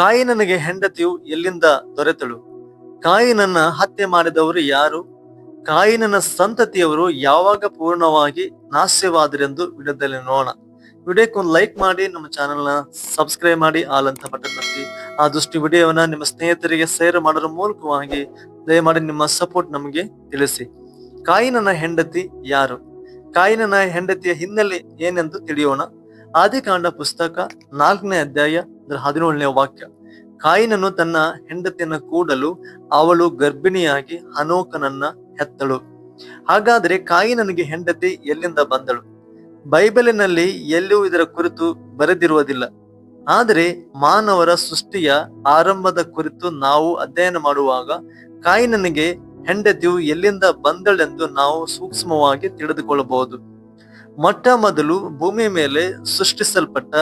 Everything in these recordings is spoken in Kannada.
ಕಾಯಿನನಿಗೆ ಹೆಂಡತಿಯು ಎಲ್ಲಿಂದ ದೊರೆತಳು? ಕಾಯಿನನ್ನ ಹತ್ಯೆ ಮಾಡಿದವರು ಯಾರು? ಕಾಯಿನನ ಸಂತತಿಯವರು ಯಾವಾಗ ಪೂರ್ಣವಾಗಿ ನಾಶವಾದರೆಂದು ವಿಡಿಯೋದಲ್ಲಿ ನೋಡೋಣ. ವಿಡಿಯೋಕ್ಕೆ ಲೈಕ್ ಮಾಡಿ, ನಮ್ಮ ಚಾನೆಲ್ನ ಸಬ್ಸ್ಕ್ರೈಬ್ ಮಾಡಿ ಆಲಂತ ಅಂತ ಬಟನ್ ಒತ್ತಿ. ಆದಷ್ಟು ವಿಡಿಯೋವನ್ನ ನಿಮ್ಮ ಸ್ನೇಹಿತರಿಗೆ ಶೇರ್ ಮಾಡೋದ್ರ ಮೂಲಕವಾಗಿ ದಯಮಾಡಿ ನಿಮ್ಮ ಸಪೋರ್ಟ್ ನಮಗೆ ತಿಳಿಸಿ. ಕಾಯಿನನ ಹೆಂಡತಿ ಯಾರು? ಕಾಯಿನನ ಹೆಂಡತಿಯ ಹಿನ್ನೆಲೆ ಏನೆಂದು ತಿಳಿಯೋಣ. ಆದಿಕಾಂಡ ಪುಸ್ತಕ ನಾಲ್ಕನೇ ಅಧ್ಯಾಯ ಅದರ ಹದಿನೇಳನೇ ವಾಕ್ಯ. ಕಾಯಿನನು ತನ್ನ ಹೆಂಡತಿಯನ್ನು ಕೂಡಲು ಅವಳು ಗರ್ಭಿಣಿಯಾಗಿ ಹನೋಕನನ್ನ ಹೆತ್ತಳು. ಹಾಗಾದ್ರೆ ಕಾಯಿನನಿಗೆ ಹೆಂಡತಿ ಎಲ್ಲಿಂದ ಬಂದಳು? ಬೈಬಲಿನಲ್ಲಿ ಎಲ್ಲೂ ಇದರ ಕುರಿತು ಬರೆದಿರುವುದಿಲ್ಲ. ಆದರೆ ಮಾನವರ ಸೃಷ್ಟಿಯ ಆರಂಭದ ಕುರಿತು ನಾವು ಅಧ್ಯಯನ ಮಾಡುವಾಗ ಕಾಯಿನನಿಗೆ ಹೆಂಡತಿಯು ಎಲ್ಲಿಂದ ಬಂದಳೆಂದು ನಾವು ಸೂಕ್ಷ್ಮವಾಗಿ ತಿಳಿದುಕೊಳ್ಳಬಹುದು. ಮೊಟ್ಟ ಮೊದಲು ಭೂಮಿ ಮೇಲೆ ಸೃಷ್ಟಿಸಲ್ಪಟ್ಟ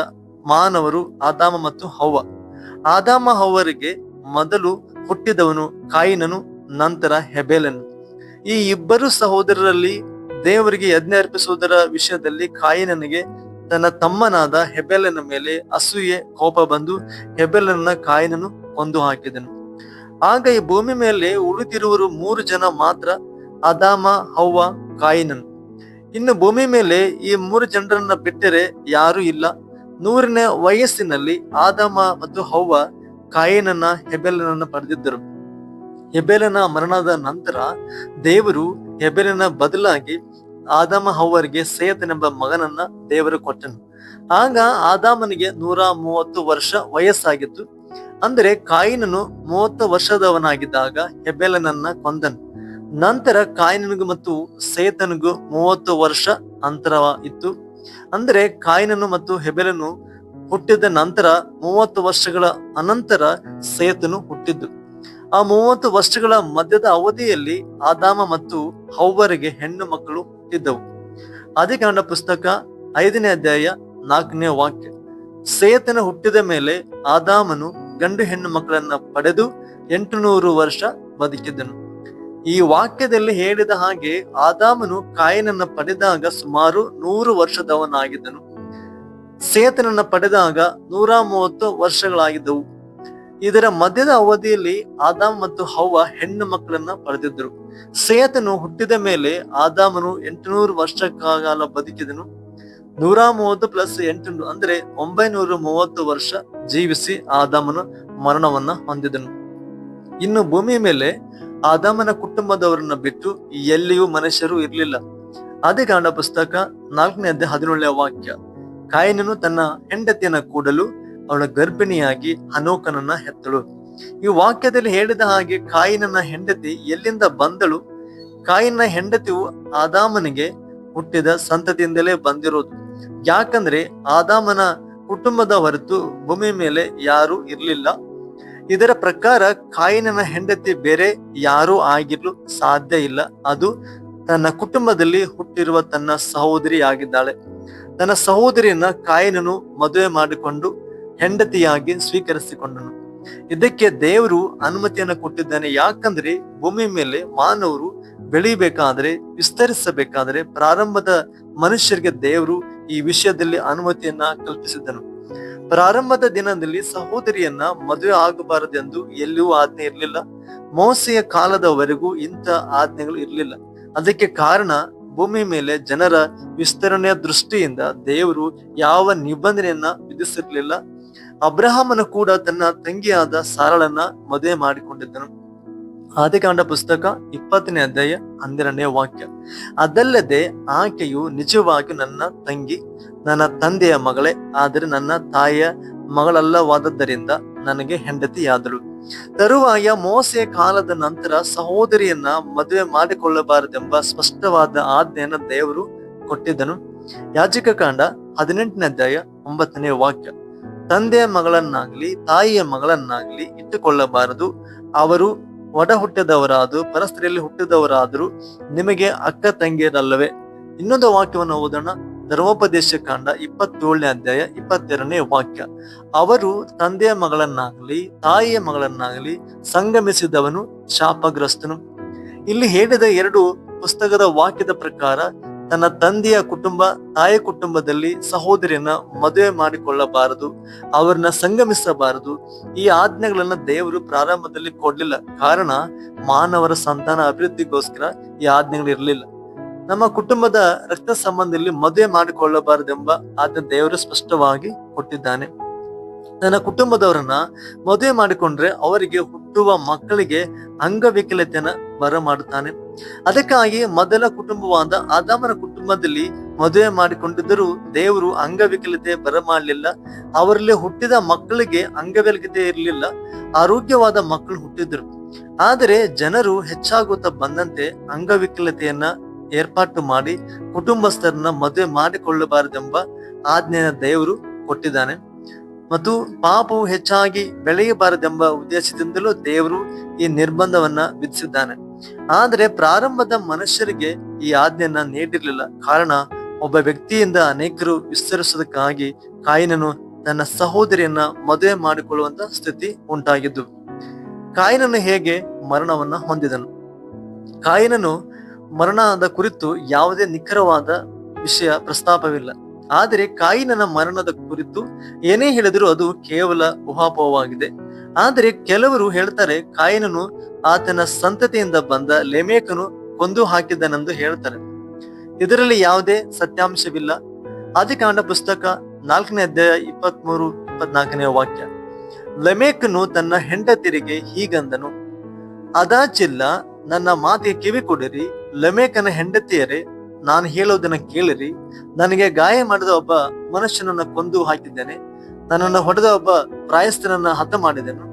ಮಾನವರು ಆದಾಮ ಮತ್ತು ಹವ್ವ. ಆದಾಮ ಹವ್ವರಿಗೆ ಮೊದಲು ಹುಟ್ಟಿದವನು ಕಾಯಿನನು, ನಂತರ ಹೆಬೆಲನು. ಈ ಇಬ್ಬರು ಸಹೋದರರಲ್ಲಿ ದೇವರಿಗೆ ಯಜ್ಞ ಅರ್ಪಿಸುವುದರ ವಿಷಯದಲ್ಲಿ ಕಾಯಿನನಿಗೆ ತನ್ನ ತಮ್ಮನಾದ ಹೆಬೆಲನ ಮೇಲೆ ಅಸೂಯೆ, ಕೋಪ ಬಂದು ಹೆಬೆಲನ ಕಾಯಿನನು ಕೊಂದು ಹಾಕಿದನು ಆಗ ಈ ಭೂಮಿ ಮೇಲೆ ಉಳಿದಿರುವರು ಮೂರು ಜನ ಮಾತ್ರ ಅದಾಮ ಹವ್ವ, ಕಾಯಿನನು. ಇನ್ನು ಭೂಮಿ ಮೇಲೆ ಈ ಮೂರು ಜನರನ್ನ ಬಿಟ್ಟರೆ ಯಾರೂ ಇಲ್ಲ. ನೂರನೇ ವಯಸ್ಸಿನಲ್ಲಿ ಆದಮ ಮತ್ತು ಹವ್ವ ಕಾಯಿನನ್ನ ಹೆಬೆಲನನ್ನ ಪಡೆದಿದ್ದರು. ಹೆಬೆಲನ ಮರಣದ ನಂತರ ದೇವರು ಹೆಬೆಲನ ಬದಲಾಗಿ ಆದಾಮ ಹವ್ವರಿಗೆ ಸೇತನೆಂಬ ಮಗನನ್ನ ದೇವರು ಕೊಟ್ಟನು. ಆಗ ಆದಾಮನಿಗೆ ನೂರ ಮೂವತ್ತು ವರ್ಷ ವಯಸ್ಸಾಗಿತ್ತು. ಅಂದರೆ ಕಾಯಿನನು ಮೂವತ್ತು ವರ್ಷದವನಾಗಿದ್ದಾಗ ಹೆಬೆಲನನ್ನ ಕೊಂದನು. ನಂತರ ಕಾಯಿನನಿಗೂ ಮತ್ತು ಸೇತನಿಗೂ ಮೂವತ್ತು ವರ್ಷ ಅಂತರ ಇತ್ತು. ಅಂದರೆ ಕಾಯಿನನು ಮತ್ತು ಹೆಬೆಲನು ಹುಟ್ಟಿದ ನಂತರ ಮೂವತ್ತು ವರ್ಷಗಳ ಅನಂತರ ಸೇತನು ಹುಟ್ಟಿದ್ದು. ಆ ಮೂವತ್ತು ವರ್ಷಗಳ ಮಧ್ಯದ ಅವಧಿಯಲ್ಲಿ ಆದಾಮ ಮತ್ತು ಹೌವರಿಗೆ ಹೆಣ್ಣು ಮಕ್ಕಳು ಹುಟ್ಟಿದ್ದವು. ಆದಿಕಾಂಡ ಪುಸ್ತಕ ಐದನೇ ಅಧ್ಯಾಯ ನಾಲ್ಕನೇ ವಾಕ್ಯ. ಸೇತನ ಹುಟ್ಟಿದ ಮೇಲೆ ಆದಾಮನು ಗಂಡು ಹೆಣ್ಣು ಮಕ್ಕಳನ್ನ ಪಡೆದು ಎಂಟು ನೂರು ವರ್ಷ ಬದುಕಿದ್ದನು ಈ ವಾಕ್ಯದಲ್ಲಿ ಹೇಳಿದ ಹಾಗೆ ಆದಾಮನು ಕಾಯಿನನ್ನ ಪಡೆದಾಗ ಸುಮಾರು ನೂರು ವರ್ಷದವನಾಗಿದ್ದನು. ಸೇತನನ್ನ ಪಡೆದಾಗ ನೂರ ಮೂವತ್ತು ವರ್ಷಗಳಾಗಿದ್ದವು. ಇದರ ಮಧ್ಯದ ಅವಧಿಯಲ್ಲಿ ಆದಾಮ್ ಮತ್ತು ಹವ್ವ ಹೆಣ್ಣು ಮಕ್ಕಳನ್ನ ಪಡೆದಿದ್ದರು. ಸೇತನು ಹುಟ್ಟಿದ ಮೇಲೆ ಆದಾಮನು ಎಂಟುನೂರು ವರ್ಷ ಕಾಲ ಬದುಕಿದನು. ನೂರ ಮೂವತ್ತು ಪ್ಲಸ್ ಎಂಟು ಅಂದ್ರೆ ಒಂಬೈನೂರ ಮೂವತ್ತು ವರ್ಷ ಜೀವಿಸಿ ಆದಾಮನು ಮರಣವನ್ನ ಹೊಂದಿದನು. ಇನ್ನು ಭೂಮಿ ಮೇಲೆ ಆದಾಮನ ಕುಟುಂಬದವರನ್ನ ಬಿಟ್ಟು ಎಲ್ಲಿಯೂ ಮನುಷ್ಯರು ಇರಲಿಲ್ಲ. ಆದಿಕಾಂಡ ಪುಸ್ತಕ ನಾಲ್ಕನೇ ಅಧ್ಯಾಯ ಹದಿನೇಳನೇ ವಾಕ್ಯ. ಕಾಯಿನನು ತನ್ನ ಹೆಂಡತಿಯನ್ನ ಕೂಡಲು ಅವಳ ಗರ್ಭಿಣಿಯಾಗಿ ಅನೋಕನನ್ನ ಹೆತ್ತಳು. ಈ ವಾಕ್ಯದಲ್ಲಿ ಹೇಳಿದ ಹಾಗೆ ಕಾಯಿನನ ಹೆಂಡತಿ ಎಲ್ಲಿಂದ ಬಂದಳು? ಕಾಯಿನ ಹೆಂಡತಿಯು ಆದಾಮನಿಗೆ ಹುಟ್ಟಿದ ಸಂತತಿಯಿಂದಲೇ ಬಂದಿರೋದು. ಯಾಕಂದ್ರೆ ಆದಾಮನ ಕುಟುಂಬದ ಹೊರತು ಭೂಮಿ ಮೇಲೆ ಯಾರು ಇರ್ಲಿಲ್ಲ. ಇದರ ಪ್ರಕಾರ ಕಾಯಿನನ ಹೆಂಡತಿ ಬೇರೆ ಯಾರೂ ಆಗಿರಲು ಸಾಧ್ಯ ಇಲ್ಲ. ಅದು ತನ್ನ ಕುಟುಂಬದಲ್ಲಿ ಹುಟ್ಟಿರುವ ತನ್ನ ಸಹೋದರಿ ಆಗಿದ್ದಾಳೆ ತನ್ನ ಸಹೋದರಿಯನ್ನ ಕಾಯಿನನು ಮದುವೆ ಮಾಡಿಕೊಂಡು ಹೆಂಡತಿಯಾಗಿ ಸ್ವೀಕರಿಸಿಕೊಂಡನು. ಇದಕ್ಕೆ ದೇವರು ಅನುಮತಿಯನ್ನು ಕೊಟ್ಟಿದ್ದಾನೆ. ಯಾಕಂದ್ರೆ ಭೂಮಿ ಮೇಲೆ ಮಾನವರು ಬೆಳಿಬೇಕಾದ್ರೆ, ವಿಸ್ತರಿಸಬೇಕಾದ್ರೆ ಪ್ರಾರಂಭದ ಮನುಷ್ಯರಿಗೆ ದೇವರು ಈ ವಿಷಯದಲ್ಲಿ ಅನುಮತಿಯನ್ನ ಕಲ್ಪಿಸಿದ್ದನು. ಪ್ರಾರಂಭದ ದಿನದಲ್ಲಿ ಸಹೋದರಿಯನ್ನ ಮದುವೆ ಆಗಬಾರದೆಂದು ಎಲ್ಲಿಯೂ ಆಜ್ಞೆ ಇರಲಿಲ್ಲ. ಮೋಸೆಯ ಕಾಲದವರೆಗೂ ಇಂಥ ಆಜ್ಞೆಗಳು ಇರಲಿಲ್ಲ. ಅದಕ್ಕೆ ಕಾರಣ ಭೂಮಿ ಮೇಲೆ ಜನರ ವಿಸ್ತರಣೆಯ ದೃಷ್ಟಿಯಿಂದ ದೇವರು ಯಾವ ನಿಬಂಧನೆಯನ್ನ ವಿಧಿಸಿರ್ಲಿಲ್ಲ. ಅಬ್ರಹಾಮನ ಕೂಡ ತನ್ನ ತಂಗಿಯಾದ ಸಾರಳನ್ನ ಮದುವೆ ಮಾಡಿಕೊಂಡಿದ್ದನು. ಆದಿಕಾಂಡ ಪುಸ್ತಕ ಇಪ್ಪತ್ತನೇ ಅಧ್ಯಾಯ ಹನ್ನೆರಡನೇ ವಾಕ್ಯ. ಅದಲ್ಲದೆ ಆಕೆಯು ನಿಜವಾಗಿ ನನ್ನ ತಂಗಿ, ನನ್ನ ತಂದೆಯ ಮಗಳೇ, ಆದರೆ ನನ್ನ ತಾಯಿಯ ಮಗಳಲ್ಲವಾದದ್ದರಿಂದ ನನಗೆ ಹೆಂಡತಿಯಾದಳು. ತರುವಾಯ ಮೋಸೆಯ ಕಾಲದ ನಂತರ ಸಹೋದರಿಯನ್ನ ಮದುವೆ ಮಾಡಿಕೊಳ್ಳಬಾರದೆಂಬ ಸ್ಪಷ್ಟವಾದ ಆಜ್ಞೆಯನ್ನು ದೇವರು ಕೊಟ್ಟಿದ್ದನು. ಯಾಜಕ ಕಾಂಡ ಹದಿನೆಂಟನೇ ಅಧ್ಯಾಯ ಒಂಬತ್ತನೇ ವಾಕ್ಯ. ತಂದೆಯ ಮಗಳನ್ನಾಗ್ಲಿ, ತಾಯಿಯ ಮಗಳನ್ನಾಗ್ಲಿ ಇಟ್ಟುಕೊಳ್ಳಬಾರದು. ಅವರು ಒಡ ಹುಟ್ಟಿದವರಾದ್ರು, ಪರಸ್ತ್ರೀಯಲ್ಲಿ ಹುಟ್ಟಿದವರಾದರೂ ನಿಮಗೆ ಅಕ್ಕ ತಂಗಿಯರಲ್ಲವೇ? ಇನ್ನೊಂದು ವಾಕ್ಯವನ್ನು ಓದೋಣ. ಧರ್ಮೋಪದೇಶ ಕಾಂಡ ಇಪ್ಪತ್ತೇಳನೇ ಅಧ್ಯಾಯ ಇಪ್ಪತ್ತೆರಡನೇ ವಾಕ್ಯ. ಅವರು ತಂದೆಯ ಮಗಳನ್ನಾಗಲಿ, ತಾಯಿಯ ಮಗಳನ್ನಾಗಲಿ ಸಂಗಮಿಸಿದವನು ಶಾಪಗ್ರಸ್ತನು. ಇಲ್ಲಿ ಹೇಳಿದ ಎರಡು ಪುಸ್ತಕದ ವಾಕ್ಯದ ಪ್ರಕಾರ ತನ್ನ ತಂದೆಯ ಕುಟುಂಬ, ತಾಯಿ ಕುಟುಂಬದಲ್ಲಿ ಸಹೋದರಿಯನ್ನ ಮದುವೆ ಮಾಡಿಕೊಳ್ಳಬಾರದು, ಅವರನ್ನ ಸಂಗಮಿಸಬಾರದು. ಈ ಆಜ್ಞೆಗಳನ್ನ ದೇವರು ಪ್ರಾರಂಭದಲ್ಲಿ ಕೊಡ್ಲಿಲ್ಲ. ಕಾರಣ ಮಾನವರ ಸಂತಾನ ಅಭಿವೃದ್ಧಿಗೋಸ್ಕರ ಈ ಆಜ್ಞೆಗಳು ಇರಲಿಲ್ಲ. ನಮ್ಮ ಕುಟುಂಬದ ರಕ್ತ ಸಂಬಂಧದಲ್ಲಿ ಮದುವೆ ಮಾಡಿಕೊಳ್ಳಬಾರದೆಂಬ ಆಜ್ಞೆ ದೇವರು ಸ್ಪಷ್ಟವಾಗಿ ಕೊಟ್ಟಿದ್ದಾನೆ. ತನ್ನ ಕುಟುಂಬದವರನ್ನ ಮದುವೆ ಮಾಡಿಕೊಂಡ್ರೆ ಅವರಿಗೆ ಹುಟ್ಟುವ ಮಕ್ಕಳಿಗೆ ಅಂಗವಿಕಲತೆಯನ್ನ ಬರಮಾಡುತ್ತಾನೆ. ಅದಕ್ಕಾಗಿ ಮೊದಲ ಕುಟುಂಬವಾದ ಆದಾಮನ ಕುಟುಂಬದಲ್ಲಿ ಮದುವೆ ಮಾಡಿಕೊಂಡಿದ್ದರೂ ದೇವರು ಅಂಗವಿಕಲತೆ ಬರಮಾಡಲಿಲ್ಲ. ಅವರಲ್ಲಿ ಹುಟ್ಟಿದ ಮಕ್ಕಳಿಗೆ ಅಂಗವಿಕಲತೆ ಇರಲಿಲ್ಲ. ಆರೋಗ್ಯವಾದ ಮಕ್ಕಳು ಹುಟ್ಟಿದ್ರು. ಆದರೆ ಜನರು ಹೆಚ್ಚಾಗುತ್ತಾ ಬಂದಂತೆ ಅಂಗವಿಕಲತೆಯನ್ನ ಏರ್ಪಾಟು ಮಾಡಿ ಕುಟುಂಬಸ್ಥರನ್ನ ಮದುವೆ ಮಾಡಿಕೊಳ್ಳಬಾರದೆಂಬ ಆಜ್ಞೆಯ ದೇವರು ಕೊಟ್ಟಿದ್ದಾನೆ. ಮತ್ತು ಪಾಪವು ಹೆಚ್ಚಾಗಿ ಬೆಳೆಯಬಾರದೆಂಬ ಉದ್ದೇಶದಿಂದಲೂ ದೇವರು ಈ ನಿರ್ಬಂಧವನ್ನ ವಿಧಿಸಿದ್ದಾನೆ. ಆದರೆ ಪ್ರಾರಂಭದ ಮನುಷ್ಯರಿಗೆ ಈ ಆಜ್ಞೆಯನ್ನ ನೀಡಿರಲಿಲ್ಲ. ಕಾರಣ, ಒಬ್ಬ ವ್ಯಕ್ತಿಯಿಂದ ಅನೇಕರು ವಿಸ್ತರಿಸುವುದಕ್ಕಾಗಿ ಕಾಯಿನನು ತನ್ನ ಸಹೋದರಿಯನ್ನ ಮದುವೆ ಮಾಡಿಕೊಳ್ಳುವಂತ ಸ್ಥಿತಿ ಉಂಟಾಗಿದ್ದು, ಕಾಯಿನನು ಹೇಗೆ ಮರಣವನ್ನ ಹೊಂದಿದನು? ಕಾಯಿನನು ಮರಣದ ಕುರಿತು ಯಾವುದೇ ನಿಖರವಾದ ವಿಷಯ ಪ್ರಸ್ತಾಪವಿಲ್ಲ. ಆದರೆ ಕಾಯಿನನ ಮರಣದ ಕುರಿತು ಏನೇ ಹೇಳಿದರೂ ಅದು ಕೇವಲ ಊಹಾಪೋಹವಾಗಿದೆ. ಆದರೆ ಕೆಲವರು ಹೇಳ್ತಾರೆ, ಕಾಯಿನನು ಆತನ ಸಂತತಿಯಿಂದ ಬಂದ ಲೆಮೇಕನು ಕೊಂದು ಹಾಕಿದ್ದನೆಂದು ಹೇಳ್ತಾರೆ. ಇದರಲ್ಲಿ ಯಾವುದೇ ಸತ್ಯಾಂಶವಿಲ್ಲ. ಆದಿಕಾಂಡ ಪುಸ್ತಕ ನಾಲ್ಕನೇ ಅಧ್ಯಾಯ ಇಪ್ಪತ್ತ್ ಮೂರು ಇಪ್ಪತ್ನಾಲ್ಕನೇ ವಾಕ್ಯ. ಲೆಮೇಕನು ತನ್ನ ಹೆಂಡತಿರಿಗೆ ಹೀಗಂದನು, ಅದಾಚಿಲ್ಲ, ನನ್ನ ಮಾತಿಗೆ ಕಿವಿ ಕೊಡಿರಿ ಲೆಮೇಕನ ಹೆಂಡತಿಯರೇ ನಾನು ಹೇಳೋದನ್ನ ಕೇಳಿರಿ. ನನಗೆ ಗಾಯ ಮಾಡಿದ ಒಬ್ಬ ಮನುಷ್ಯನನ್ನ ಕೊಂದು ಹಾಕಿದ್ದೇನೆ. ನನ್ನನ್ನು ಹೊಡೆದ ಒಬ್ಬ ಪ್ರಾಯಸ್ಥನನ್ನ ಹತ ಮಾಡಿದೆನು.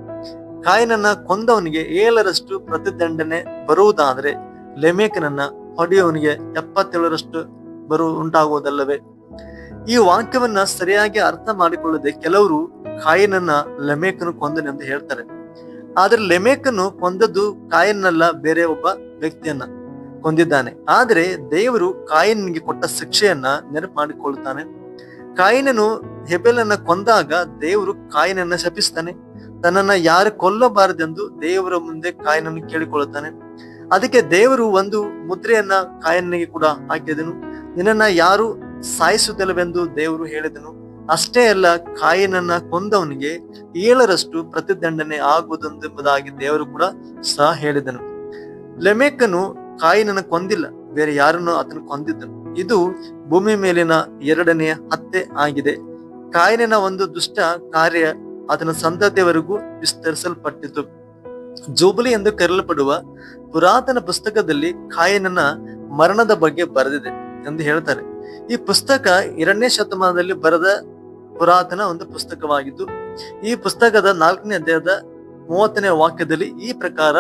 ಕಾಯಿನನ್ನ ಕೊಂದವನಿಗೆ ಏಳರಷ್ಟು ಪ್ರತಿದಂಡನೆ ಬರುವುದಾದ್ರೆ ಲೆಮೇಕನನ್ನ ಹೊಡೆಯುವವನಿಗೆ ಎಪ್ಪತ್ತೇಳರಷ್ಟು ಬರು ಉಂಟಾಗುವುದಲ್ಲವೇ? ಈ ವಾಕ್ಯವನ್ನ ಸರಿಯಾಗಿ ಅರ್ಥ ಮಾಡಿಕೊಳ್ಳದೆ ಕೆಲವರು ಕಾಯಿನನ್ನ ಲೆಮೇಕನು ಕೊಂದನೆಂದು ಹೇಳ್ತಾರೆ. ಆದ್ರೆ ಲೆಮೇಕನು ಕೊಂದದ್ದು ಕಾಯನ್ನಲ್ಲ ಬೇರೆ ಒಬ್ಬ ವ್ಯಕ್ತಿಯನ್ನ. ಕೊಂದಿದ್ದಾನೆ ಆದರೆ ದೇವರು ಕಾಯನಿಗೆ ಕೊಟ್ಟ ಶಿಕ್ಷೆಯನ್ನ ನೆನಪು ಮಾಡಿಕೊಳ್ಳುತ್ತಾನೆ ಕಾಯಿನನು ಹೆಬೆಲನ್ನ ಕೊಂದಾಗ ದೇವರು ಕಾಯಿನನ್ನ ಶಪಿಸ್ತಾನೆ. ತನ್ನನ್ನ ಯಾರು ಕೊಲ್ಲಬಾರದೆಂದು ದೇವರ ಮುಂದೆ ಕಾಯನನ್ನು ಕೇಳಿಕೊಳ್ಳುತ್ತಾನೆ. ಅದಕ್ಕೆ ದೇವರು ಒಂದು ಮುದ್ರೆಯನ್ನ ಕಾಯನಿಗೆ ಕೂಡ ಹಾಕಿದನು. ನಿನ್ನನ್ನ ಯಾರು ಸಾಯಿಸುತ್ತಿಲ್ಲವೆಂದು ದೇವರು ಹೇಳಿದನು. ಅಷ್ಟೇ ಅಲ್ಲ, ಕಾಯಿನನ್ನ ಕೊಂದವನಿಗೆ ಏಳರಷ್ಟು ಪ್ರತಿದಂಡನೆ ಆಗುವುದೆಂಬುದಾಗಿ ದೇವರು ಕೂಡ ಸಹ ಹೇಳಿದನು. ಲೆಮೆಕನು ಕಾಯಿನನ್ನ ಕೊಂದಿಲ್ಲ, ಬೇರೆ ಯಾರನ್ನು ಅದನ್ನು ಕೊಂದಿದ್ದನು. ಇದು ಭೂಮಿ ಮೇಲಿನ ಎರಡನೆಯ ಹತ್ಯೆ ಆಗಿದೆ. ಕಾಯಿನ ಒಂದು ದುಷ್ಟ ಕಾರ್ಯ ಅದನ್ನು ಸಂತತಿಯವರೆಗೂ ವಿಸ್ತರಿಸಲ್ಪಟ್ಟಿತು. ಜೂಬಲಿ ಎಂದು ಕರೆಯಲ್ಪಡುವ ಪುರಾತನ ಪುಸ್ತಕದಲ್ಲಿ ಕಾಯಿನನ ಮರಣದ ಬಗ್ಗೆ ಬರೆದಿದೆ ಎಂದು ಹೇಳ್ತಾರೆ. ಈ ಪುಸ್ತಕ ಎರಡನೇ ಶತಮಾನದಲ್ಲಿ ಬರೆದ ಪುರಾತನ ಒಂದು ಪುಸ್ತಕವಾಗಿದ್ದು, ಈ ಪುಸ್ತಕದ ನಾಲ್ಕನೇ ಅಧ್ಯಾಯದ ಮೂವತ್ತನೇ ವಾಕ್ಯದಲ್ಲಿ ಈ ಪ್ರಕಾರ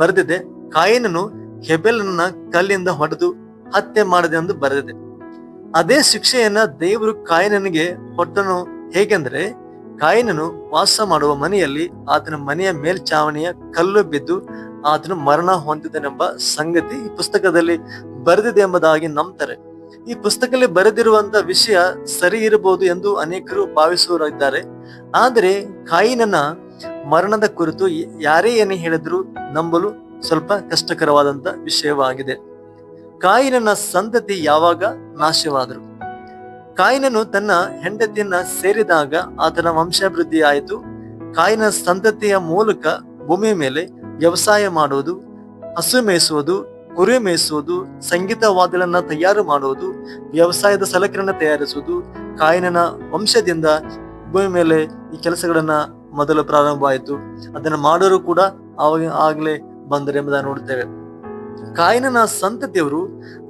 ಬರೆದಿದೆ, ಕಾಯಿನನು ಹೆಬೆಲನ್ನ ಕಲ್ಲಿಂದ ಹೊಡೆದು ಹತ್ಯೆ ಮಾಡಿದೆ ಎಂದು ಬರೆದಿದೆ. ಅದೇ ಶಿಕ್ಷೆಯನ್ನ ದೇವರು ಕಾಯಿನನಿಗೆ ಕೊಟ್ಟನು ಹೇಗೆಂದ್ರೆ, ಕಾಯಿನನು ವಾಸ ಮಾಡುವ ಮನೆಯಲ್ಲಿ ಆತನ ಮನೆಯ ಮೇಲ್ಛಾವಣಿಯ ಕಲ್ಲು ಬಿದ್ದು ಆತನು ಮರಣ ಹೊಂದಿದನೆಂಬ ಸಂಗತಿ ಈ ಪುಸ್ತಕದಲ್ಲಿ ಬರೆದಿದೆ ಎಂಬುದಾಗಿ ನಂಬ್ತಾರೆ. ಈ ಪುಸ್ತಕದಲ್ಲಿ ಬರೆದಿರುವಂತ ವಿಷಯ ಸರಿ ಇರಬಹುದು ಎಂದು ಅನೇಕರು ಭಾವಿಸುವರಿದ್ದಾರೆ ಆದರೆ ಕಾಯಿನನ ಮರಣದ ಕುರಿತು ಯಾರೇ ಏನೇ ಹೇಳಿದ್ರು ನಂಬಲು ಸ್ವಲ್ಪ ಕಷ್ಟಕರವಾದಂತ ವಿಷಯವಾಗಿದೆ. ಕಾಯಿನನ ಸಂತತಿ ಯಾವಾಗ ನಾಶವಾದರು. ಕಾಯಿನನು ತನ್ನ ಹೆಂಡತಿಯನ್ನ ಸೇರಿದಾಗ ಆತನ ವಂಶಾಭಿವೃದ್ಧಿ ಆಯಿತು. ಕಾಯಿನ ಸಂತತಿಯ ಮೂಲಕ ಭೂಮಿ ಮೇಲೆ ವ್ಯವಸಾಯ ಮಾಡುವುದು, ಹಸು ಮೇಯಿಸುವುದು, ಕುರಿ ಮೇಯಿಸುವುದು, ಸಂಗೀತ ವಾದ್ಯಗಳನ್ನ ತಯಾರು ಮಾಡುವುದು, ವ್ಯವಸಾಯದ ಸಲಕರಣೆ ತಯಾರಿಸುವುದು, ಕಾಯಿನನ ವಂಶದಿಂದ ಭೂಮಿ ಮೇಲೆ ಈ ಕೆಲಸಗಳನ್ನ ಮೊದಲು ಪ್ರಾರಂಭವಾಯಿತು. ಅದನ್ನು ಮಾಡೋರು ಕೂಡ ಅವಾಗ ಆಗ್ಲೇ ಬಂದರು ಎಂಬುದನ್ನು ನೋಡ್ತೇವೆ ಕಾಯಿನನ ಸಂತತಿಯವರು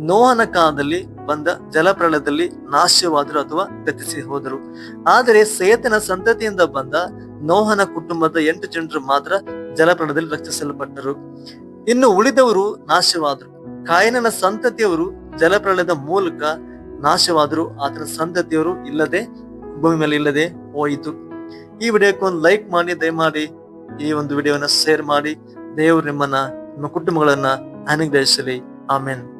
ನೋಹನ ಕಾಲದಲ್ಲಿ ಬಂದ ಜಲಪ್ರಳಯದಲ್ಲಿ ನಾಶವಾದರು ಅಥವಾ ಗತಿಸಿ ಹೋದರು. ಆದರೆ ಸೇತನ ಸಂತತಿಯಿಂದ ಬಂದ ನೋಹನ ಕುಟುಂಬದ ಎಂಟು ಜನರು ಮಾತ್ರ ಜಲಪ್ರಳಯದಲ್ಲಿ ರಕ್ಷಿಸಲ್ಪಟ್ಟರು. ಇನ್ನು ಉಳಿದವರು ನಾಶವಾದರು. ಕಾಯಿನನ ಸಂತತಿಯವರು ಜಲಪ್ರಳಯದ ಮೂಲಕ ನಾಶವಾದರು. ಆತನ ಸಂತತಿಯವರು ಇಲ್ಲದೆ, ಭೂಮಿ ಮೇಲೆ ಇಲ್ಲದೆ ಹೋಯಿತು. ಈ ವಿಡಿಯೋಕ್ಕೆ ಒಂದು ಲೈಕ್ ಮಾಡಿ, ದಯಮಾಡಿ ಈ ಒಂದು ವಿಡಿಯೋನ ಶೇರ್ ಮಾಡಿ. ದೇವರು ನಿಮ್ಮನ್ನ ನಿಮ್ಮ ಕುಟುಂಬಗಳನ್ನ ಅನುಗ್ರಹಿಸಲಿ. ಆಮೇನ್.